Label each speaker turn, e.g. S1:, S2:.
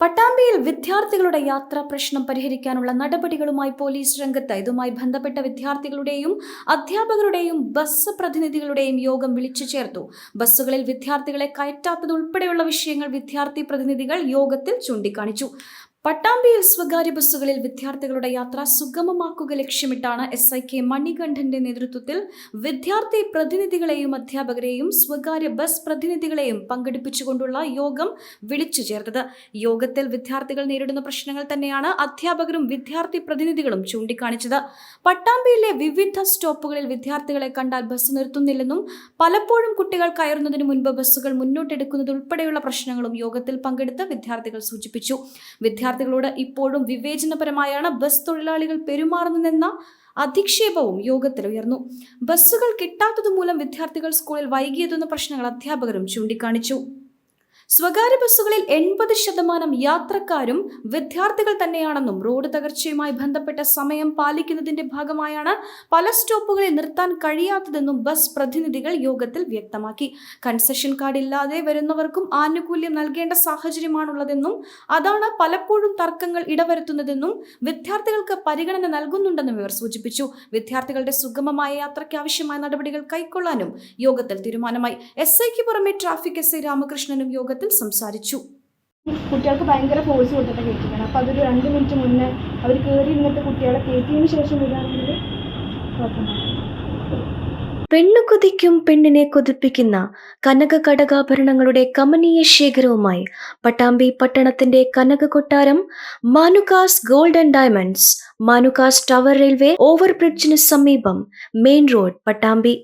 S1: പട്ടാമ്പിയിൽ വിദ്യാർത്ഥികളുടെ യാത്രാ പ്രശ്നം പരിഹരിക്കാനുള്ള നടപടികളുമായി പോലീസ് രംഗത്ത് ഇതുമായി ബന്ധപ്പെട്ട വിദ്യാർത്ഥികളുടെയും അധ്യാപകരുടെയും ബസ് പ്രതിനിധികളുടെയും യോഗം വിളിച്ചു ചേർത്തു. ബസ്സുകളിൽ വിദ്യാർത്ഥികളെ കയറ്റാത്തതുൾപ്പെടെയുള്ള വിഷയങ്ങൾ വിദ്യാർത്ഥി പ്രതിനിധികൾ യോഗത്തിൽ ചൂണ്ടിക്കാണിച്ചു. പട്ടാമ്പിയിൽ സ്വകാര്യ ബസ്സുകളിൽ വിദ്യാർത്ഥികളുടെ യാത്ര സുഗമമാക്കുക ലക്ഷ്യമിട്ടാണ് എസ് ഐ കെ മണികണ്ഠന്റെ നേതൃത്വത്തിൽ വിദ്യാർത്ഥി പ്രതിനിധികളെയും അധ്യാപകരെയും സ്വകാര്യ ബസ് പ്രതിനിധികളെയും പങ്കെടുപ്പിച്ചുകൊണ്ടുള്ള യോഗം വിളിച്ചു ചേർത്തത്. യോഗത്തിൽ വിദ്യാർത്ഥികൾ നേരിടുന്ന പ്രശ്നങ്ങൾ തന്നെയാണ് അധ്യാപകരും വിദ്യാർത്ഥി പ്രതിനിധികളും ചൂണ്ടിക്കാണിച്ചത്. പട്ടാമ്പിയിലെ വിവിധ സ്റ്റോപ്പുകളിൽ വിദ്യാർത്ഥികളെ കണ്ടാൽ ബസ് നിർത്തുന്നില്ലെന്നും പലപ്പോഴും കുട്ടികൾ കയറുന്നതിന് മുൻപ് ബസ്സുകൾ മുന്നോട്ടെടുക്കുന്നത് ഉൾപ്പെടെയുള്ള പ്രശ്നങ്ങളും യോഗത്തിൽ പങ്കെടുത്ത് വിദ്യാർത്ഥികൾ സൂചിപ്പിച്ചു. വിദ്യാർത്ഥികളോട് ഇപ്പോഴും വിവേചനപരമായാണ് ബസ് തൊഴിലാളികൾ പെരുമാറുന്നതെന്ന അധിക്ഷേപവും യോഗത്തിൽ ഉയർന്നു. ബസ്സുകൾ കിട്ടാത്തതുമൂലം വിദ്യാർത്ഥികൾ സ്കൂളിൽ വൈകിയതെന്ന പ്രശ്നങ്ങൾ അധ്യാപകരും ചൂണ്ടിക്കാണിച്ചു. സ്വകാര്യ ബസ്സുകളിൽ എൺപത് ശതമാനം യാത്രക്കാരും വിദ്യാർത്ഥികൾ തന്നെയാണെന്നും റോഡ് തകർച്ചയുമായി ബന്ധപ്പെട്ട സമയം പാലിക്കുന്നതിന്റെ ഭാഗമായാണ് പല സ്റ്റോപ്പുകളിൽ നിർത്താൻ കഴിയാത്തതെന്നും ബസ് പ്രതിനിധികൾ യോഗത്തിൽ വ്യക്തമാക്കി. കൺസെഷൻ കാർഡ് ഇല്ലാതെ വരുന്നവർക്കും ആനുകൂല്യം നൽകേണ്ട സാഹചര്യമാണുള്ളതെന്നും അതാണ് പലപ്പോഴും തർക്കങ്ങൾ ഇടവരുത്തുന്നതെന്നും വിദ്യാർത്ഥികൾക്ക് പരിഗണന നൽകുന്നുണ്ടെന്നും ഇവർ സൂചിപ്പിച്ചു. വിദ്യാർത്ഥികളുടെ സുഗമമായ യാത്രയ്ക്ക് ആവശ്യമായ നടപടികൾ കൈക്കൊള്ളാനും യോഗത്തിൽ തീരുമാനമായി. എസ് ഐക്ക് പുറമെ ട്രാഫിക് എസ് ഐ രാമകൃഷ്ണനും യോഗത്തിൽ സംസാരിച്ചു.
S2: കുട്ടികൾക്ക് ഭയങ്കര ഫോഴ്സ് കൊടുത്തിട്ട് കയറ്റിക്കണം അപ്പോൾ അതൊരു രണ്ട് മിനിറ്റ് മുന്നേ അവർ കയറി ഇന്നിട്ട് കുട്ടികളെ കയറ്റിയതിന് ശേഷം
S1: പെണ്ണു കൊതിക്കും പെണ്ണിനെ കൊതിപ്പിക്കുന്ന കനക കടകാഭരണങ്ങളുടെ കമനീയ ശേഖരവുമായി പട്ടാമ്പി പട്ടണത്തിന്റെ കനക കൊട്ടാരം Manukas gold and diamonds Manukas tower railway ഓവർബ്രിഡ്ജിന് സമീപം മെയിൻ റോഡ് പട്ടാമ്പി